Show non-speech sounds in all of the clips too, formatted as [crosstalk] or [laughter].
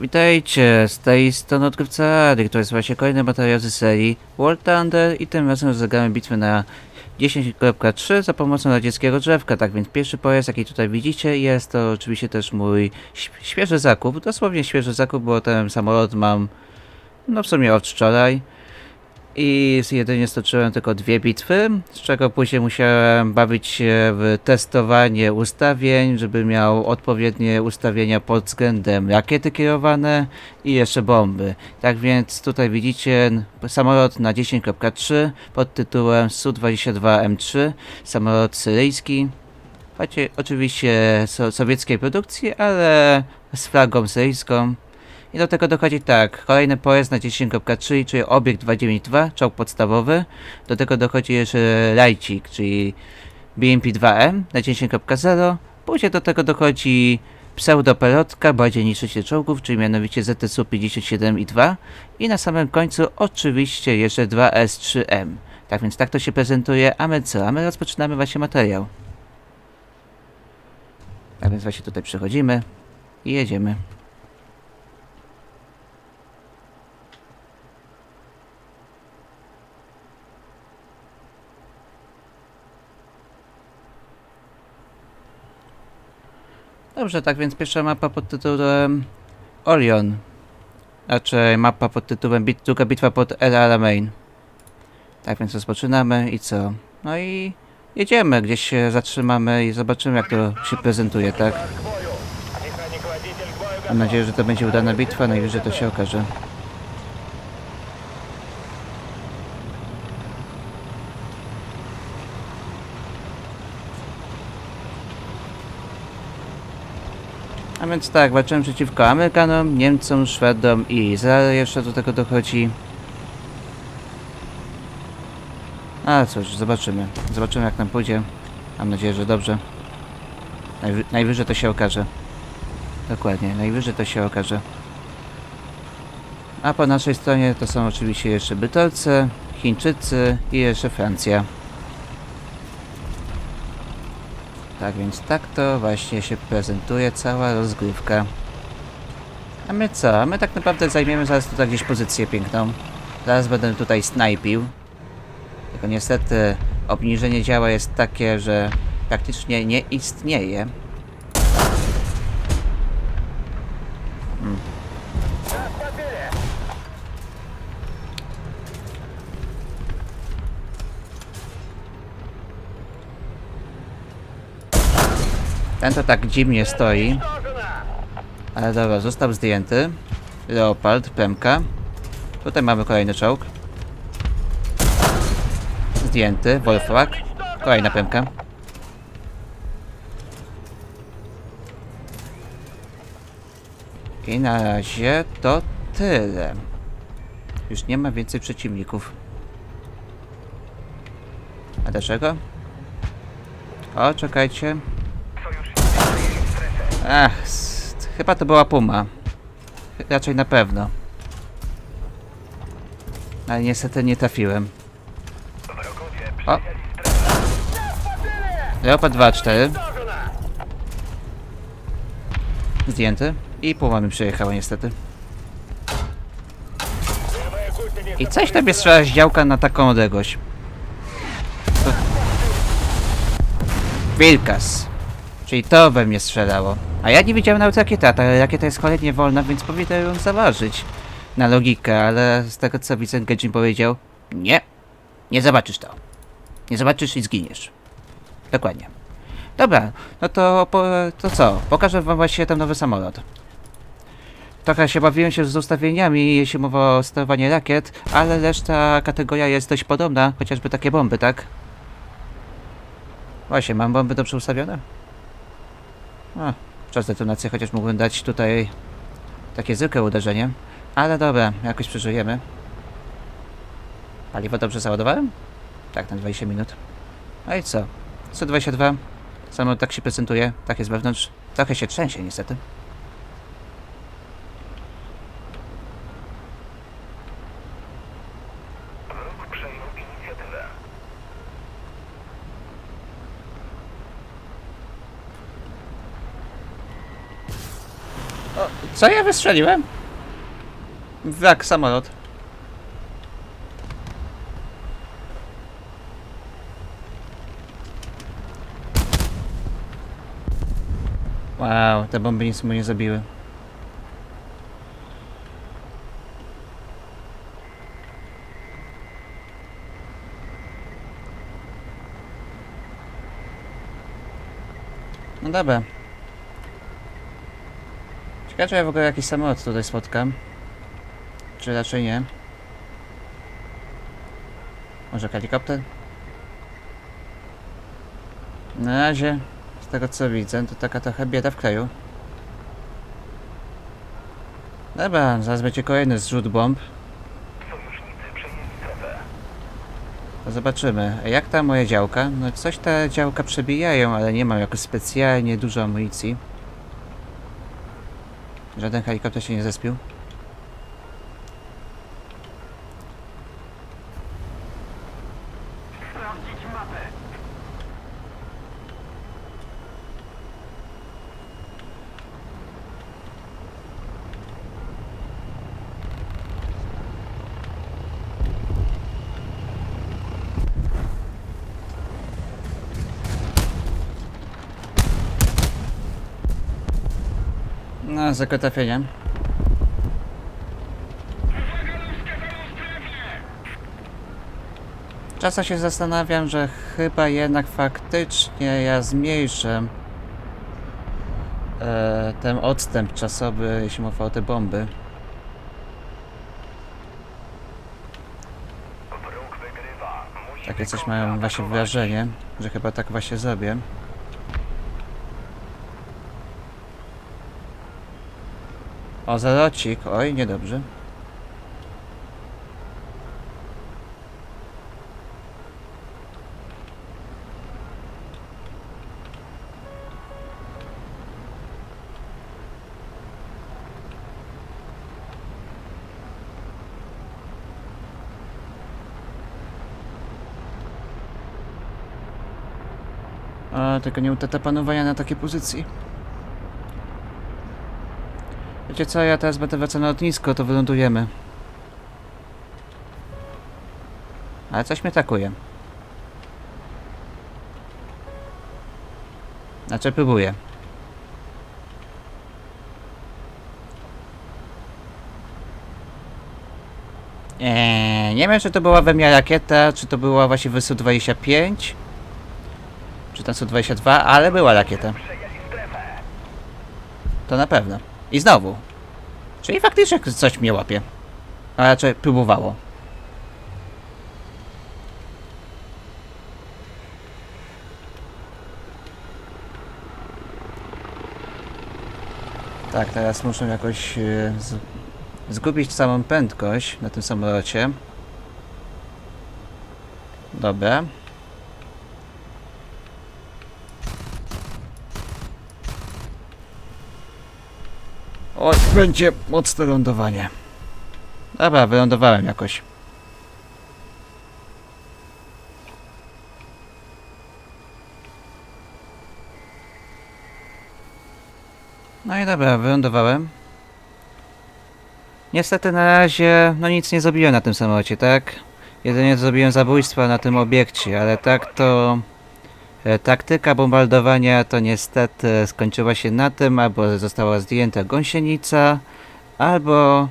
Witajcie, z tej strony odkrywca Ady, to jest właśnie kolejny materiał z serii World Thunder i tym razem rozegramy bitwę na 10.3 za pomocą radzieckiego drzewka, tak więc pierwszy pojazd jaki tutaj widzicie jest to oczywiście też mój św- świeży zakup, dosłownie świeży zakup, bo ten samolot mam no w sumie od wczoraj i jedynie stoczyłem tylko dwie bitwy, z czego później musiałem bawić się w testowanie ustawień, żeby miał odpowiednie ustawienia pod względem rakiety kierowane i jeszcze bomby. Tak więc tutaj widzicie samolot na 10.3 pod tytułem Su-22M3, samolot syryjski. Oczywiście so, sowieckiej produkcji, ale z flagą syryjską. I do tego dochodzi tak, kolejny pojazd na 10.3, czyli obiekt 292, czołg podstawowy. Do tego dochodzi jeszcze Lajcik, czyli BMP-2M na 10.0. Później do tego dochodzi pseudopelotka, bardziej niższy czołgów, czyli mianowicie ZSU 57 i 2. I na samym końcu oczywiście jeszcze 2S3M. Tak więc tak to się prezentuje, a my co? A my rozpoczynamy właśnie materiał. Tak więc właśnie tutaj przechodzimy i jedziemy. Dobrze, tak więc pierwsza mapa pod tytułem Orion. Raczej mapa pod tytułem bit, druga bitwa pod El Alamein. Tak więc rozpoczynamy i co? No i jedziemy, gdzieś się zatrzymamy i zobaczymy jak to się prezentuje, tak? Mam nadzieję, że to będzie udana bitwa, najwyżej to się okaże. A więc tak, walczyłem przeciwko Amerykanom, Niemcom, Szwedom i Izrael jeszcze do tego dochodzi. A cóż, zobaczymy. Zobaczymy jak nam pójdzie. Mam nadzieję, że dobrze. Najwy najwyżej to się okaże. Dokładnie, najwyżej to się okaże. A po naszej stronie to są oczywiście jeszcze Bytolce, Chińczycy i jeszcze Francja. Tak więc tak to właśnie się prezentuje cała rozgrywka. A my co? A my tak naprawdę zajmiemy zaraz tutaj gdzieś pozycję piękną. Zaraz będę tutaj snajpił. Tylko niestety obniżenie działa jest takie, że praktycznie nie istnieje. Hmm. Ten to tak dziwnie stoi. Ale dobra, został zdjęty. Leopard, Pemka. Tutaj mamy kolejny czołg. Zdjęty, Wolfrak. Kolejna Pemka. I na razie to tyle. Już nie ma więcej przeciwników. A dlaczego? O, czekajcie. Ach, chyba to była Puma. Raczej na pewno. Ale niestety nie trafiłem. O! Leopard 2-4. Zdjęty. I Puma mi przejechała niestety. I coś jest strzela z działka na taką odległość. Wilkas. Czyli to we mnie strzelało. A ja nie widziałem nawet rakieta, ta rakieta jest cholernie wolna, więc powinna ją zaważyć. Na logikę, ale z tego co widzę, Gejin powiedział Nie, nie zobaczysz to. Nie zobaczysz i zginiesz. Dokładnie. Dobra, no to, to co? Pokażę wam właśnie ten nowy samolot. Trochę się bawiłem się z ustawieniami, jeśli mowa o sterowaniu rakiet, ale reszta kategoria jest dość podobna, chociażby takie bomby, tak? Właśnie, mam bomby dobrze ustawione? A, czas detonacji, chociaż mógłbym dać tutaj takie zwykłe uderzenie. Ale dobra, jakoś przeżyjemy. Paliwo dobrze załadowałem? Tak, na 20 minut. No i co? 122. Samo tak się prezentuje, tak jest wewnątrz. Trochę się trzęsie niestety. O, Co ja wystrzeliłem? Wrak, samolot. Wow, te bomby nic mu nie zabiły. No dobra. Ciekawe, czy ja w ogóle jakiś samolot tutaj spotkam. Czy raczej nie? Może helikopter? Na razie, z tego co widzę, to taka trochę bieda w kraju. Dobra, zaraz będzie kolejny zrzut bomb. To zobaczymy. Jak ta moja działka? No coś te działka przebijają, ale nie mam jakoś specjalnie dużo amunicji. Żaden helikopter się nie zespił. No, zwykłe. Czasem się zastanawiam, że chyba jednak faktycznie ja zmniejszę e, ten odstęp czasowy, jeśli mowa o te bomby. Takie coś mają właśnie wrażenie, że chyba tak właśnie zrobię. O, zalocik. Oj, niedobrze. A, tylko nie utata panowania na takiej pozycji. Wiecie co, ja teraz będę wracał na lotnisko, to wylądujemy. Ale coś mnie atakuje. Znaczy próbuję. Eee, nie wiem, czy to była we mnie rakieta, czy to była właśnie WSU-25, czy tam Su-22, ale była rakieta. To na pewno. I znowu. Czyli faktycznie coś mnie łapie. A raczej próbowało. Tak, teraz muszę jakoś e, zgubić samą prędkość na tym samolocie. Dobra. Oj, będzie mocne lądowanie. Dobra, wylądowałem jakoś. No i dobra, wylądowałem. Niestety na razie, no nic nie zrobiłem na tym samolocie, tak? Jedynie zrobiłem zabójstwa na tym obiekcie, ale tak to... E, Taktyka bombardowania to niestety skończyła się na tym, albo została zdjęta gąsienica, albo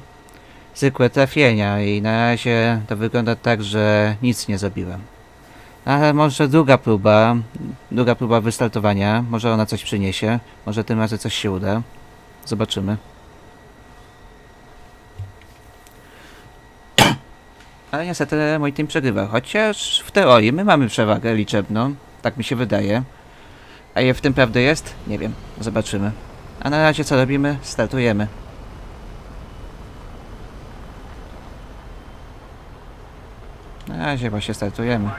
zwykłe trafienia i na razie to wygląda tak, że nic nie zrobiłem. Ale może druga próba, druga próba wystartowania, może ona coś przyniesie, może tym razem coś się uda. Zobaczymy. [coughs] Ale niestety mój team przegrywa, chociaż w teorii my mamy przewagę liczebną, tak mi się wydaje. A je w tym prawdy jest? Nie wiem, zobaczymy. A na razie co robimy? Startujemy. Na razie właśnie startujemy.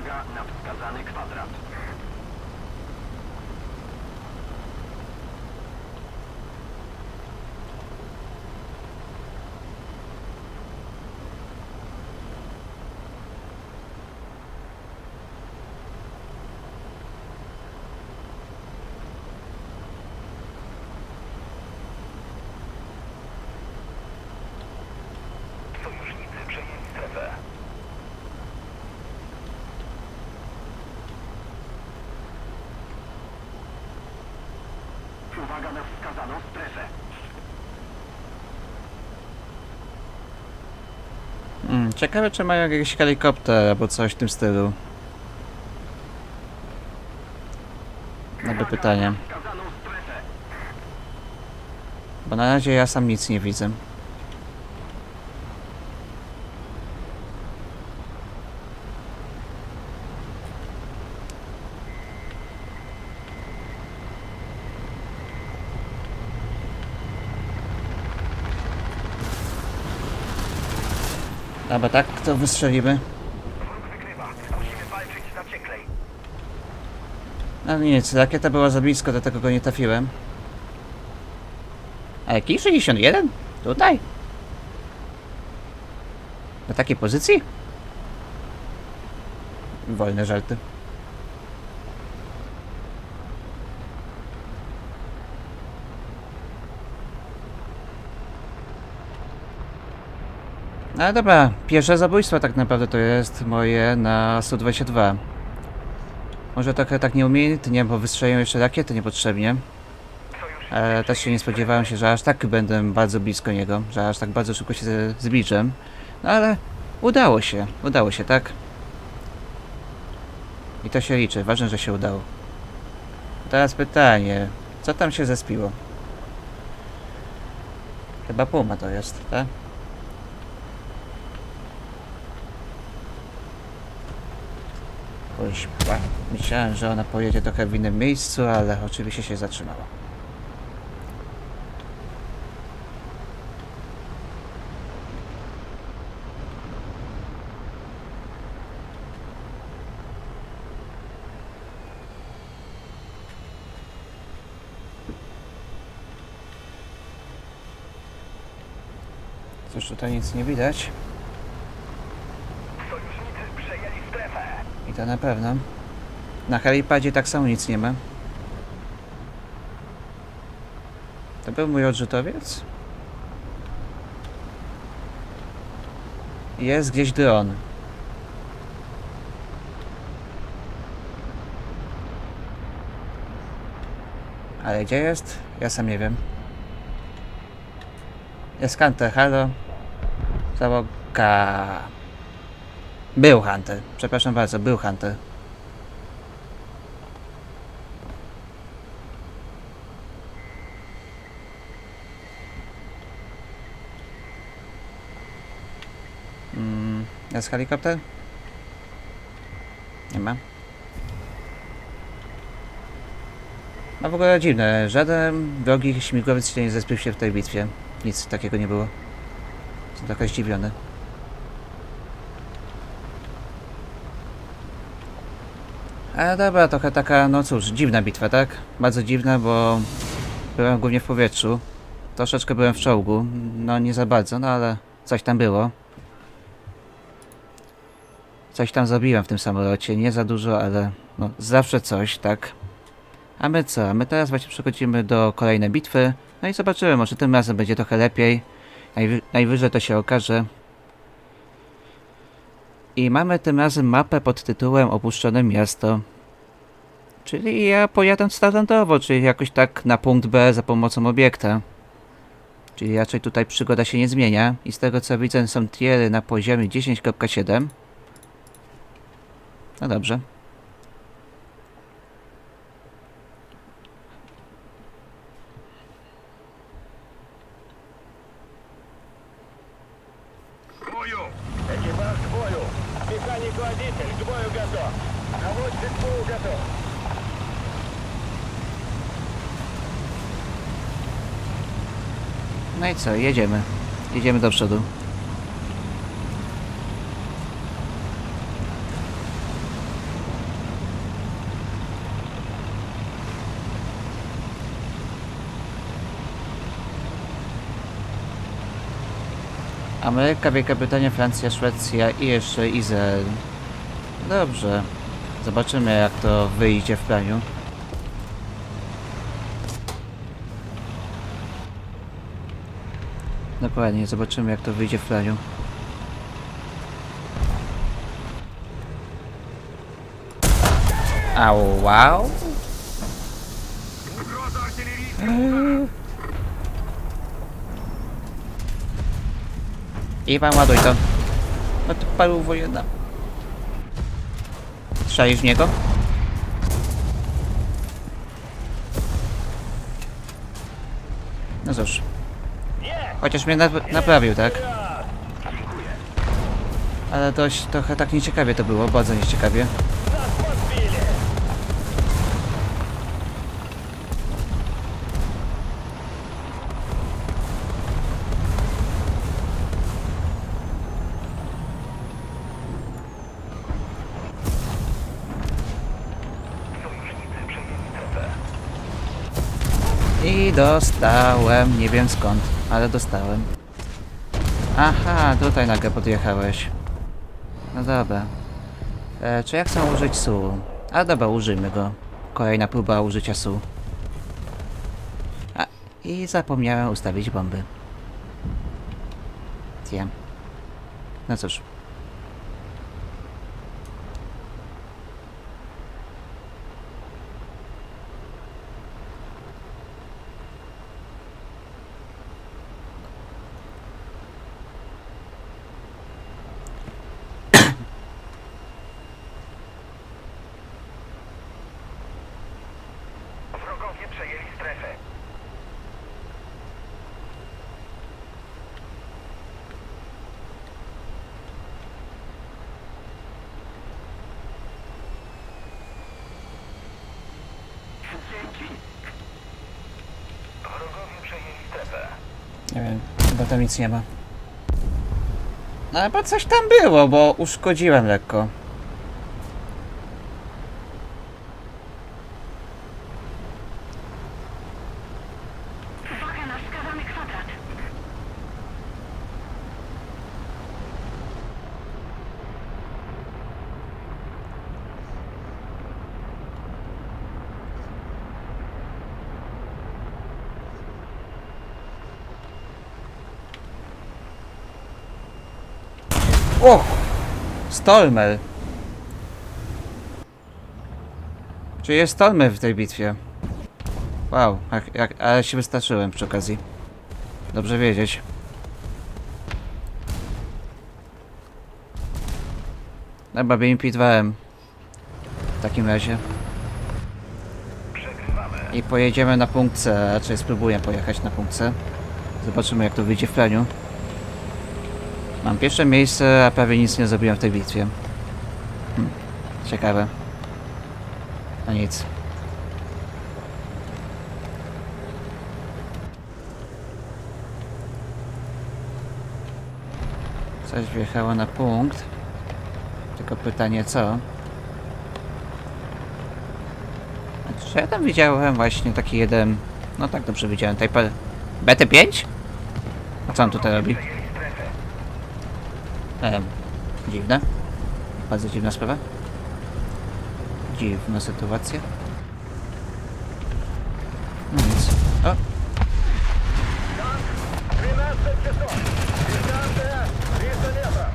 Mm, ciekawe, czy mają jakiś helikopter albo coś w tym stylu. Dobre pytanie. Bo na razie ja sam nic nie widzę. Dobra, tak, to wystrzelimy. No nic, rakieta była za blisko, dlatego go nie trafiłem. A jaki 61? Tutaj? Na takiej pozycji? Wolne żarty. No dobra, pierwsze zabójstwo tak naprawdę to jest moje na 122. Może trochę tak nieumiejętnie, bo wystrzeliłem jeszcze rakiety niepotrzebnie. Ale też się nie spodziewałem się, że aż tak będę bardzo blisko niego, że aż tak bardzo szybko się zbliżę. No ale udało się, udało się, tak? I to się liczy, ważne, że się udało. Teraz pytanie, co tam się zespiło? Chyba Puma to jest, tak? Myślałem, że ona pojedzie trochę w innym miejscu, ale oczywiście się zatrzymała. Cóż, tutaj nic nie widać. sojusznicy przejęli strefę. I to na pewno. Na helipadzie tak samo nic nie ma. To był mój odrzutowiec? Jest gdzieś dron. Ale gdzie jest? Ja sam nie wiem. Jest Hunter, halo. Załoga. Był Hunter. Przepraszam bardzo, był Hunter. Mm, jest helikopter? Nie ma. No w ogóle dziwne, żaden wrogi śmigłowiec się nie zespił się w tej bitwie. Nic takiego nie było. Jestem trochę zdziwiony. Ale dobra, trochę taka, no cóż, dziwna bitwa, tak? Bardzo dziwna, bo byłem głównie w powietrzu. Troszeczkę byłem w czołgu, no nie za bardzo, no ale coś tam było. Coś tam zrobiłem w tym samolocie, nie za dużo, ale no zawsze coś, tak? A my co? A my teraz właśnie przechodzimy do kolejnej bitwy. No i zobaczymy, może tym razem będzie trochę lepiej. Najwy najwyżej to się okaże. I mamy tym razem mapę pod tytułem Opuszczone miasto. Czyli ja pojadę standardowo, czyli jakoś tak na punkt B za pomocą obiekta. Czyli raczej tutaj przygoda się nie zmienia. I z tego co widzę są tiery na poziomie 10.7. No dobrze. Co, jedziemy. Jedziemy do przodu. Ameryka, Wielka Brytania, Francja, Szwecja i jeszcze Izrael. Dobrze. Zobaczymy jak to wyjdzie w praniu. Dokładnie, zobaczymy jak to wyjdzie w praniu. Au, wow. Iwan, ładuj to. No to paru wojenna. Strzelisz w niego? No cóż. Chociaż mnie nap- naprawił, tak? Ale dość trochę tak nieciekawie to było, bardzo nieciekawie. I dostałem, nie wiem skąd, ale dostałem. Aha, tutaj nagle podjechałeś. No dobra. E, czy ja chcę użyć SU? A dobra, użyjmy go. Kolejna próba użycia SU. A, i zapomniałem ustawić bomby. Wiem. No cóż. Tam nic nie ma. No ale coś tam było, bo uszkodziłem lekko. O! Stormer! Czy jest Stormer w tej bitwie? Wow, jak, jak, ale się wystraszyłem przy okazji. Dobrze wiedzieć. Dobra, BMP-2M. W takim razie. I pojedziemy na punkt C, raczej spróbuję pojechać na punkt C. Zobaczymy jak to wyjdzie w planiu. Mam pierwsze miejsce, a prawie nic nie zrobiłem w tej bitwie. Hm. Ciekawe. No nic. Coś wjechało na punkt. Tylko pytanie co? Czy ja tam widziałem właśnie taki jeden... No tak dobrze widziałem. Type... BT5? A co on tutaj robi? Przejęli strefę. Ehm, dziwne. Bardzo dziwna sprawa. Dziwna sytuacja. No nic. O, 12 часов! Дистанция 300 метров!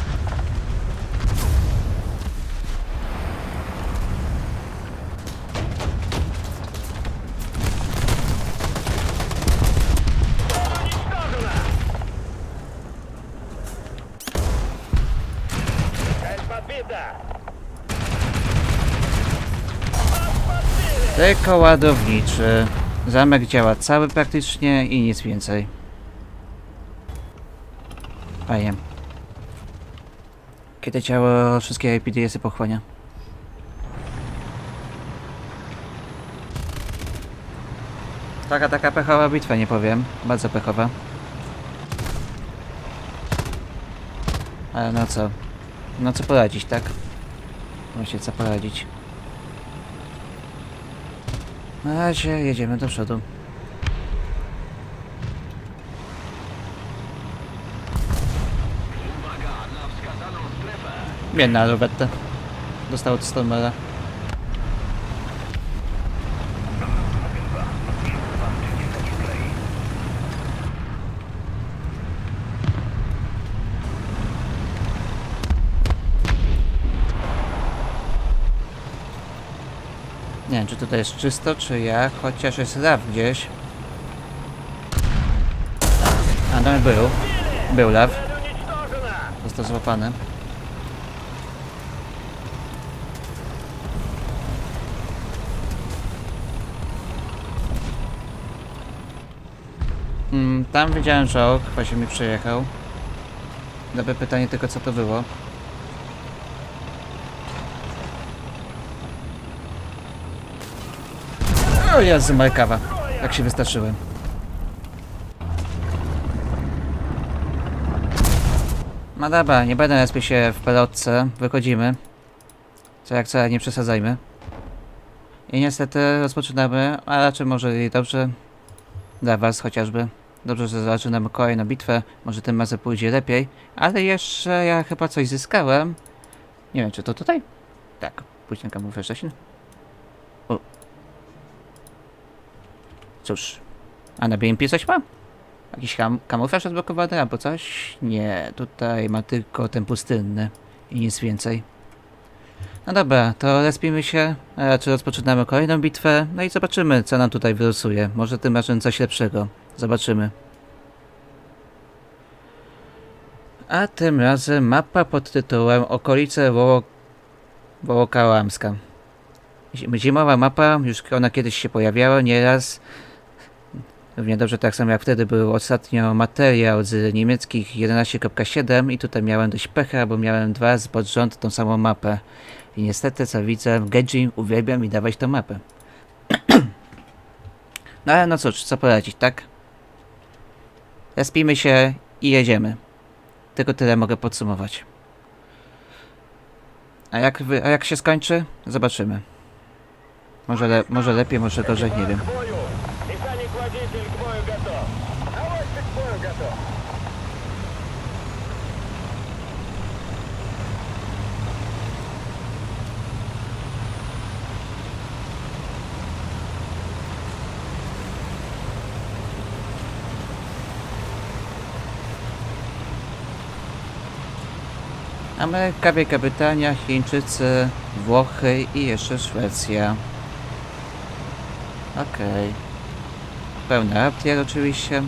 Tylko ładowniczy. Zamek działa cały praktycznie i nic więcej. Fajnie. Kiedy ciało wszystkie IPDS-y pochłania? Taka, taka pechowa bitwa, nie powiem. Bardzo pechowa. Ale no co? No co poradzić, tak? Właśnie co poradzić. Na razie jedziemy do przodu. Biedna Roberta. Dostał od Stormera. wiem, czy tutaj jest czysto, czy jak, chociaż jest raf gdzieś. A no tam był. Był lew. Został złapany. Mm, tam widziałem czołg, właśnie mi przejechał. Dobre pytanie tylko co to było. O Jezu, moja kawa. Jak się wystraszyłem. No dobra, nie będę respić się w pelotce. Wychodzimy. Co jak co, nie przesadzajmy. I niestety rozpoczynamy, a raczej może i dobrze. Dla was chociażby. Dobrze, że zaczynamy kolejną bitwę. Może tym razem pójdzie lepiej. Ale jeszcze ja chyba coś zyskałem. Nie wiem, czy to tutaj? Tak, pójdź na kamuflaż wcześniej. O. Cóż. A na BMP coś ma? Jakiś kam kamuflaż odblokowany albo coś? Nie, tutaj ma tylko ten pustynny i nic więcej. No dobra, to respimy się, a raczej rozpoczynamy kolejną bitwę, no i zobaczymy co nam tutaj wylosuje. Może tym razem coś lepszego. Zobaczymy. A tym razem mapa pod tytułem Okolice Woło... Wołokałamska. Zim- Zimowa mapa, już ona kiedyś się pojawiała nieraz. Równie dobrze tak samo jak wtedy był ostatnio materiał z niemieckich 11.7 i tutaj miałem dość pecha, bo miałem dwa z pod rząd tą samą mapę. I niestety co widzę, w Gedzi uwielbiam mi dawać tą mapę. [clears throat] no ale no cóż, co poradzić, tak? Respimy się i jedziemy. Tylko tyle mogę podsumować. A jak, a jak się skończy? Zobaczymy. Może, le, może lepiej, może gorzej, nie wiem. Ameryka, Wielka Brytania, Chińczycy, Włochy i jeszcze Szwecja. Okej. Pełny uptier oczywiście.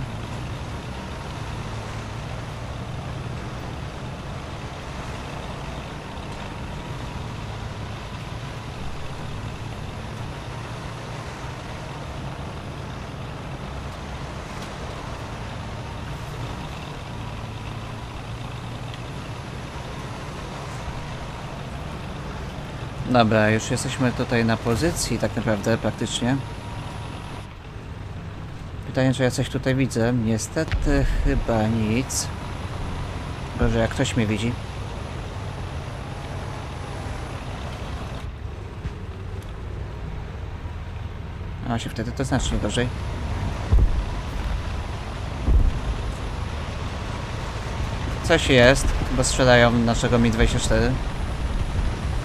Dobra, już jesteśmy tutaj na pozycji tak naprawdę praktycznie. Pytanie, czy ja coś tutaj widzę? Niestety chyba nic. Boże, jak ktoś mnie widzi. A się wtedy to znacznie gorzej. Coś jest, bo strzelają naszego Mi-24.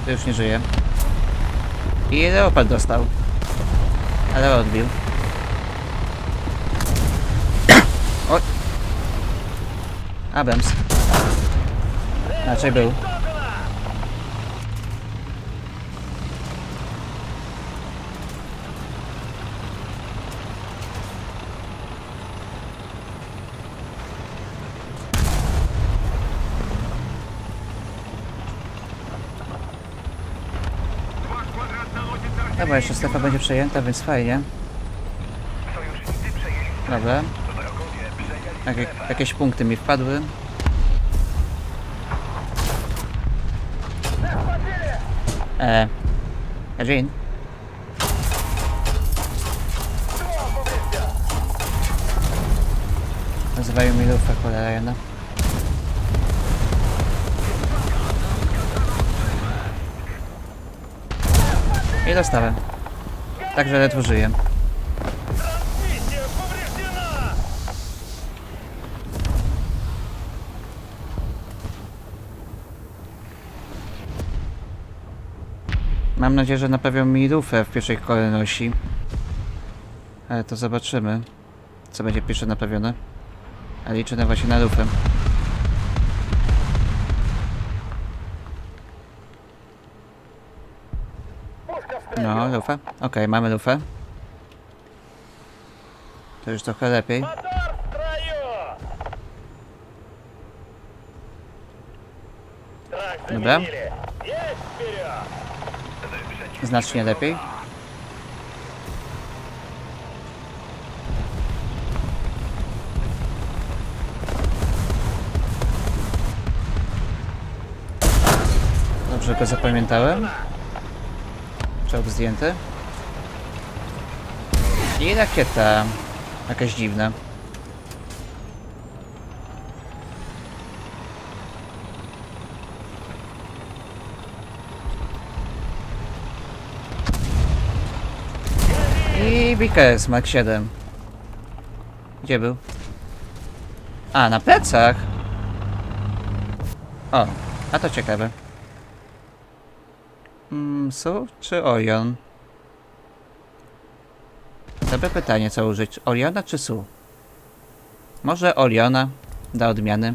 To już nie żyje. I Leopard dostał. Ale odbił. Oj. Abrams. Raczej był. Dobra, jeszcze strefa będzie przejęta, więc fajnie. Dobra. jakieś punkty mi wpadły. E. Jean. Nazywają mi lufę, cholera jedna. I dostałem. Także ledwo żyję. Mam nadzieję, że naprawią mi rufę w pierwszej kolejności. Ale to zobaczymy, co będzie pierwsze naprawione. A liczę na właśnie na rufę. No, lufę. Okej, mamy lufę. To już trochę lepiej. Мотор Znacznie lepiej. Dobrze go zapamiętałem. Czołg zdjęty. I rakieta. Jakaś dziwna. I BKS Mark 7. Gdzie był? A, na plecach! O, a to ciekawe. Mm, Su czy Orion? Dobre pytanie, co użyć. Oriona czy Su? Może Oriona, dla odmiany.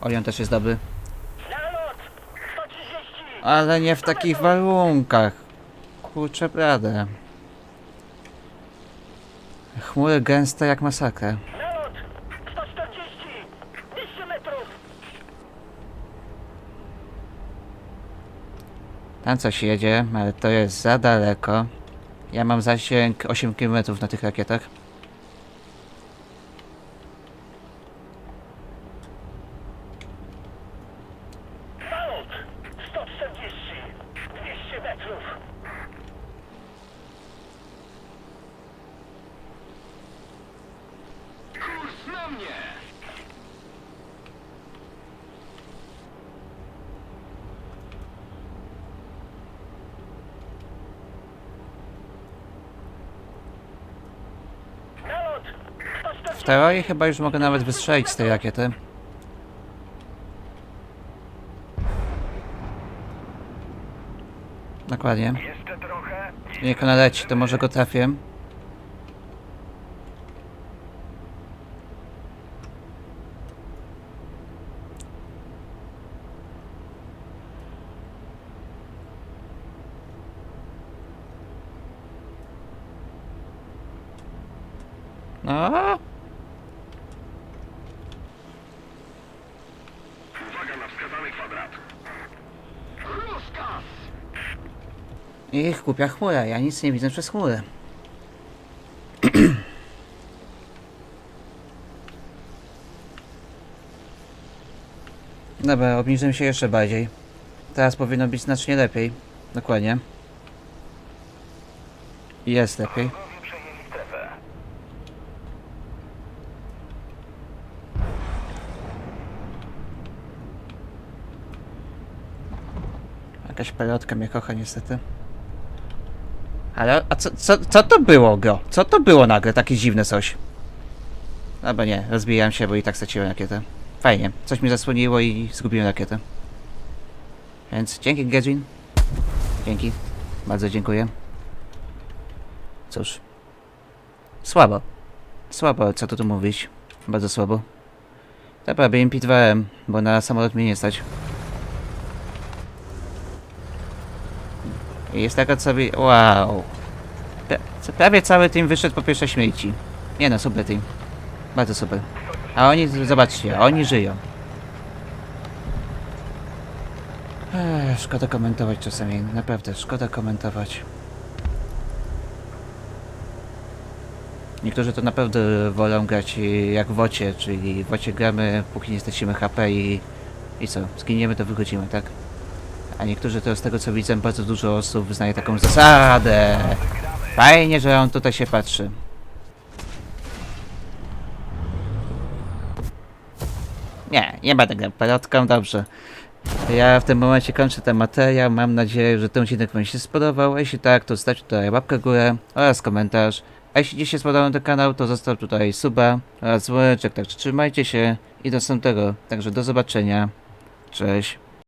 Orion też jest dobry. Нalot! 130! Ale nie w takich warunkach. Kurczę, bradę. Chmury gęste jak masakra. Tam coś jedzie, ale to jest za daleko. Ja mam zasięg 8 km na tych rakietach. W teorii chyba już mogę nawet wystrzelić z tej rakiety. Dokładnie. Niech ona leci, to może go trafię. No, Uwaga na wskazany kwadrat! Rozkaz! Głupia chmura, ja nic nie widzę przez chmurę. [clears throat] Dobra, obniżymy się jeszcze bardziej. Teraz powinno być znacznie lepiej. Dokładnie. Jest lepiej. Jakaś pelotka mnie kocha niestety. Ale, a co, co, co to było, gro? Co to było nagle, takie dziwne coś? Albo nie, rozbijałem się, bo i tak straciłem rakietę. Fajnie, coś mi zasłoniło i zgubiłem rakietę. Więc dzięki, Gedzin. Dzięki. Bardzo dziękuję. Cóż. Słabo. Słabo, co tu tu mówić. Bardzo słabo. Dobra, BMP-2M, bo na samolot mnie nie stać. Jest taka sobie. Wow. Prawie cały team wyszedł po pierwszej śmierci. Nie no, super team. Bardzo super. A oni, zobaczcie, oni żyją. Ech, szkoda komentować czasami, naprawdę, szkoda komentować. Niektórzy to naprawdę wolą grać jak w wocie, czyli w wocie gramy, póki nie stracimy HP i, i co, zginiemy to wychodzimy, tak? A niektórzy to z tego co widzę, bardzo dużo osób wyznaje taką zasadę. Fajnie, że on tutaj się patrzy. Nie, nie będę grał pelotką, dobrze. Ja w tym momencie kończę ten materiał. Mam nadzieję, że ten odcinek Wam się spodobał. Jeśli tak, to zostawcie tutaj łapkę w górę oraz komentarz. A jeśli Ci się spodobał ten kanał, to zostaw tutaj suba oraz dzwoneczek. Także trzymajcie się i do następnego. Także do zobaczenia. Cześć.